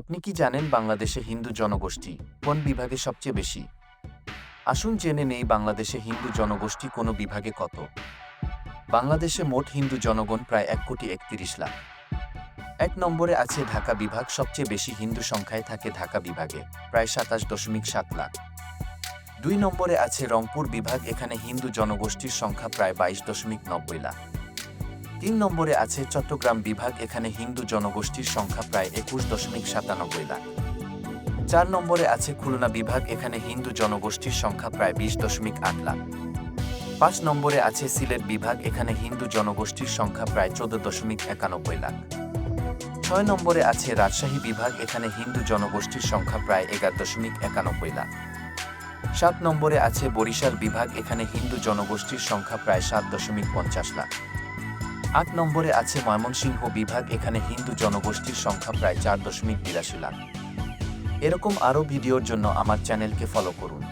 আপনি কি জানেন বাংলাদেশে হিন্দু জনগোষ্ঠী কোন বিভাগে সবচেয়ে বেশি? আসুন জেনে নেই বাংলাদেশে হিন্দু জনগোষ্ঠী কোন বিভাগে কত। বাংলাদেশে মোট হিন্দু জনগণ প্রায় এক কোটি একত্রিশ লাখ। এক নম্বরে আছে ঢাকা বিভাগ, সবচেয়ে বেশি হিন্দু সংখ্যায় থাকে ঢাকা বিভাগে, প্রায় সাতাশ দশমিক সাত লাখ। দুই নম্বরে আছে রংপুর বিভাগ, এখানে হিন্দু জনগোষ্ঠীর সংখ্যা প্রায় বাইশ দশমিক নব্বই লাখ। তিন নম্বরে আছে চট্টগ্রাম বিভাগ, এখানে হিন্দু জনগোষ্ঠীর সংখ্যা প্রায় একুশ দশমিক সাতানব্বই লাখ। চার নম্বরে আছে খুলনা বিভাগ, এখানে হিন্দু জনগোষ্ঠীর সংখ্যা প্রায় বিশ দশমিক আট লাখ। পাঁচ নম্বরে আছে সিলেট বিভাগ, এখানে হিন্দু জনগোষ্ঠীর সংখ্যা প্রায় চোদ্দ দশমিক একানব্বই লাখ। ছয় নম্বরে আছে রাজশাহী বিভাগ, এখানে হিন্দু জনগোষ্ঠীর সংখ্যা প্রায় এগারো দশমিক একানব্বই লাখ। সাত নম্বরে আছে বরিশাল বিভাগ, এখানে হিন্দু জনগোষ্ঠীর সংখ্যা প্রায় সাত দশমিক পঞ্চাশ লাখ। আট নম্বরে আছে ময়মনসিংহ বিভাগ, এখানে হিন্দু জনগোষ্ঠীর সংখ্যা প্রায় চার দশমিক বিরাশি লাখ। এরকম আরও ভিডিওর জন্য আমার চ্যানেলকে ফলো করুন।